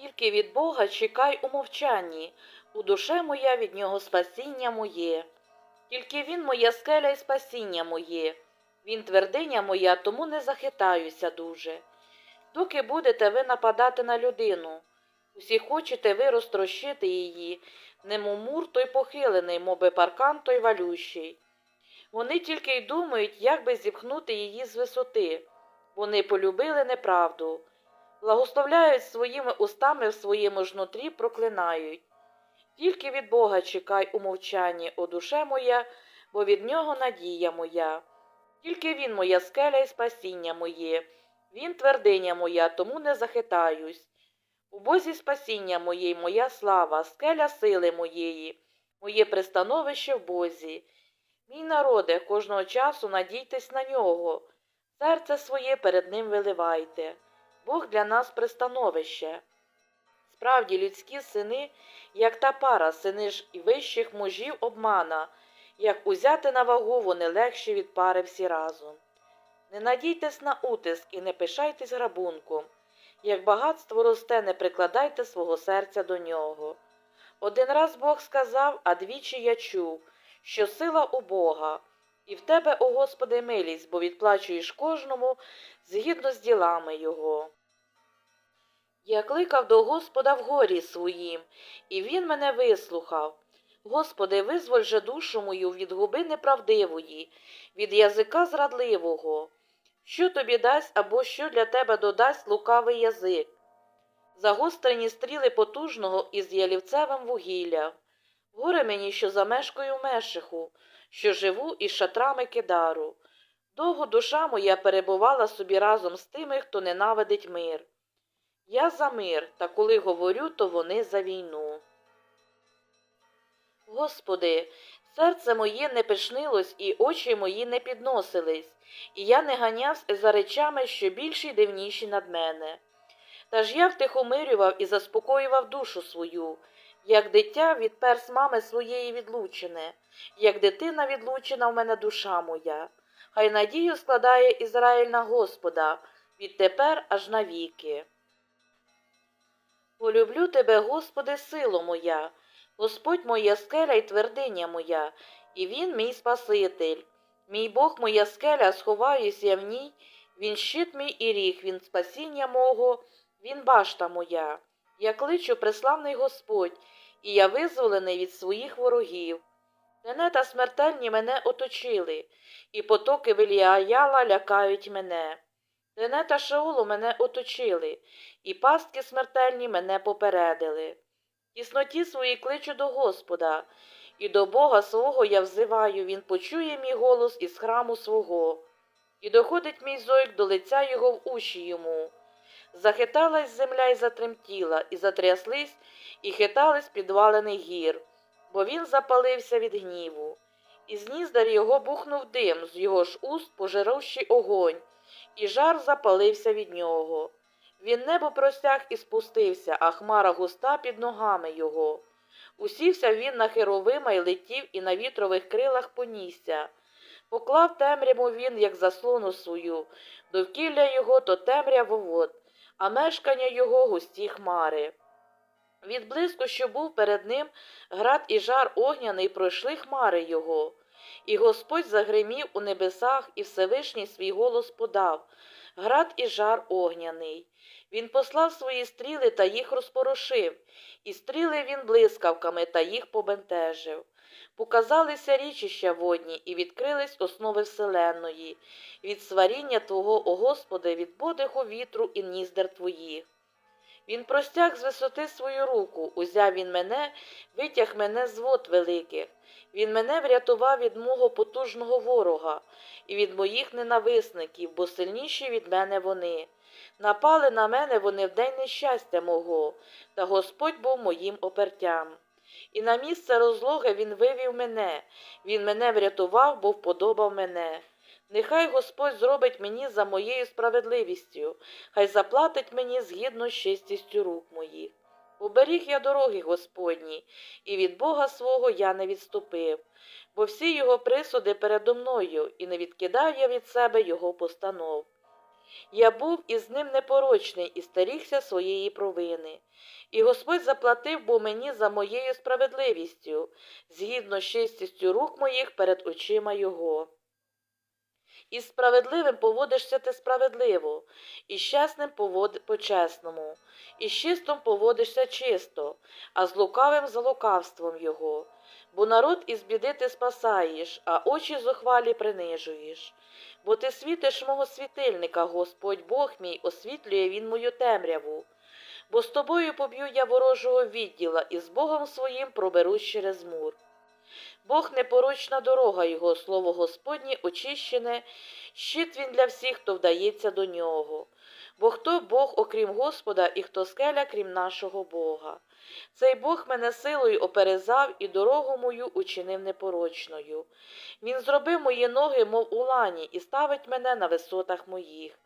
Тільки від Бога чекай у мовчанні, у душе моя від нього спасіння моє. Тільки він моя скеля і спасіння моє, він твердиня моя, тому не захитаюся дуже. Доки будете ви нападати на людину, усі хочете ви розтрощити її, немов мур той похилений, моби паркан той валющий. Вони тільки й думають, як би зіпхнути її з висоти. Вони полюбили неправду, благословляють своїми устами в своєму ж нутрі проклинають. Тільки від Бога чекай у мовчанні, о душе моя, бо від нього надія моя. Тільки він моя скеля і спасіння моє, він твердиня моя, тому не захитаюсь. У Бозі спасіння моє, моя слава, скеля сили моєї, моє пристановище в Бозі. Мій народе, кожного часу надійтесь на нього, серце своє перед ним виливайте. Бог для нас пристановище. Справді, людські сини, як та пара, сини ж і вищих мужів обмана, як узяти на вагу вони легші від пари всі разом. Не надійтесь на утиск і не пишайтесь грабунком. Як багатство росте, не прикладайте свого серця до нього. Один раз Бог сказав, а двічі я чув, що сила у Бога, і в тебе, о Господи, милість, бо відплачуєш кожному згідно з ділами Його. Я кликав до Господа в горі своїм, і він мене вислухав. Господи, визволь же душу мою від губи неправдивої, від язика зрадливого. Що тобі дасть або що для тебе додасть лукавий язик? Загострені стріли потужного із ялівцевим вугілля. Горе мені, що замешкаю в мешиху, що живу із шатрами кидару. Довго душа моя перебувала собі разом з тими, хто ненавидить мир. Я за мир, та коли говорю, то вони за війну. Господи, серце моє не пишнилось, і очі мої не підносились, і я не ганявся за речами, що більші й дивніші над мене. Та ж я втихомирював і заспокоював душу свою, як дитя від перс мами своєї відлучене, як дитина відлучена в мене душа моя. Хай надію складає Ізраїль на Господа відтепер аж навіки. Полюблю тебе, Господи, сило моя, Господь моя скеля й твердиня моя, і він мій Спаситель. Мій Бог моя скеля, сховаюсь я в ній, він щит мій і ріг, він спасіння мого, він башта моя. Я кличу преславний Господь, і я визволений від своїх ворогів. Тене та смертельні мене оточили, і потоки Веліаяла лякають мене. Тене та Шаулу мене оточили, і пастки смертельні мене попередили. Тісноті своїй кличу до Господа, і до Бога свого я взиваю, Він почує мій голос із храму свого, і доходить мій зойк до лиця його в уші йому. Захиталась земля і затремтіла, і затряслись, і хитались підвалений гір, бо він запалився від гніву. І з ніздар його бухнув дим, з його ж уст пожирущий огонь, і жар запалився від нього. Він небо простяг і спустився, а хмара густа під ногами його. Усівся він на херовима й летів, і на вітрових крилах понісся. Поклав темряву він, як заслону свою, довкілля його то темряво вод, а мешкання його густі хмари. Від блиску, що був перед ним, град і жар огняний пройшли хмари його. І Господь загримів у небесах, і Всевишній свій голос подав град і жар огняний. Він послав свої стріли та їх розпорошив, і стріли він блискавками та їх побентежив. Показалися річища водні, і відкрились основи вселенної, від сваріння Твого, о Господи, від подиху вітру і ніздер Твоїх. Він простяг з висоти свою руку, узяв він мене, витяг мене з вод великих. Він мене врятував від мого потужного ворога і від моїх ненависників, бо сильніші від мене вони. Напали на мене вони в день нещастя мого, та Господь був моїм опертям. І на місце розлоги він вивів мене, він мене врятував, бо вподобав мене. Нехай Господь зробить мені за моєю справедливістю, хай заплатить мені згідно з чистістю рук моїх. Уберіг я дороги Господні, і від Бога свого я не відступив, бо всі його присуди передо мною, і не відкидав я від себе його постанов. Я був із ним непорочний і стерігся своєї провини. І Господь заплатив бо мені за моєю справедливістю, згідно з чистістю рук моїх перед очима Його. І справедливим поводишся ти справедливо, і з чесним повод... по-чесному, і з чистом поводишся чисто, а з лукавим за лукавством його. Бо народ із біди ти спасаєш, а очі зухвалі принижуєш. Бо ти світиш мого світильника, Господь Бог мій, освітлює він мою темряву. Бо з тобою поб'ю я ворожого відділа, і з Богом своїм проберусь через мур. Бог непорочна дорога його, слово Господнє очищене, щит він для всіх, хто вдається до нього. Бо хто Бог, окрім Господа, і хто скеля, крім нашого Бога. Цей Бог мене силою оперезав і дорогу мою учинив непорочною. Він зробив мої ноги, мов у лані, і ставить мене на висотах моїх.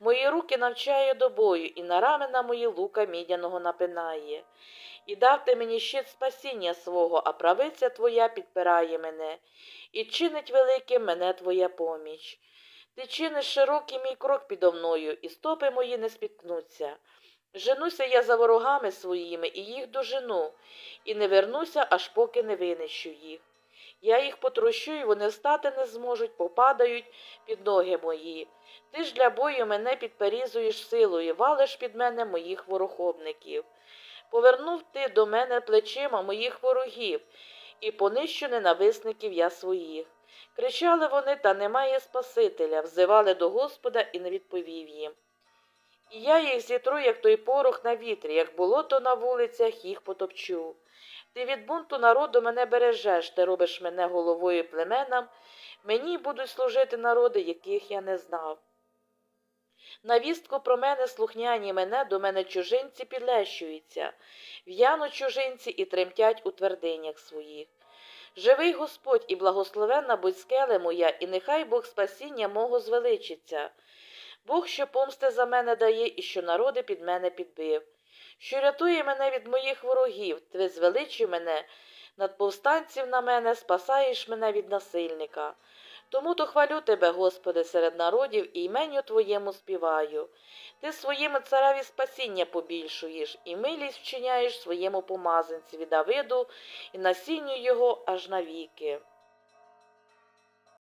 Мої руки навчає до бою, і на рамена мої лука мідяного напинає. І дав ти мені щит спасіння свого, а правиця твоя підпирає мене, і чинить великим мене твоя поміч. Ти чиниш широкий мій крок підо мною, і стопи мої не спіткнуться. Женуся я за ворогами своїми, і їх дожену, і не вернуся, аж поки не винищу їх. Я їх потрощу, і вони встати не зможуть, попадають під ноги мої. Ти ж для бою мене підперізуєш силою, валиш під мене моїх ворохобників. Повернув ти до мене плечима моїх ворогів, і понищу ненависників я своїх. Кричали вони, та немає Спасителя, взивали до Господа і не відповів їм. І я їх зітру, як той порох на вітрі, як болото на вулицях, їх потопчу. Ти від бунту народу мене бережеш, ти робиш мене головою племенам, мені будуть служити народи, яких я не знав. На вістку про мене слухняні мене до мене чужинці підлещуються, в'яну чужинці і тремтять у твердинях своїх. Живий Господь і благословенна будь скеле моя, і нехай Бог спасіння мого звеличиться. Бог, що помсти за мене дає, і що народи під мене підбив, що рятує мене від моїх ворогів, ти звеличи мене над повстанців на мене, спасаєш мене від насильника. Тому то хвалю тебе, Господи, серед народів, і іменю Твоєму співаю. Ти своєму цареві спасіння побільшуєш, і милість вчиняєш своєму помазанцеві Давиду, і насінню його аж навіки.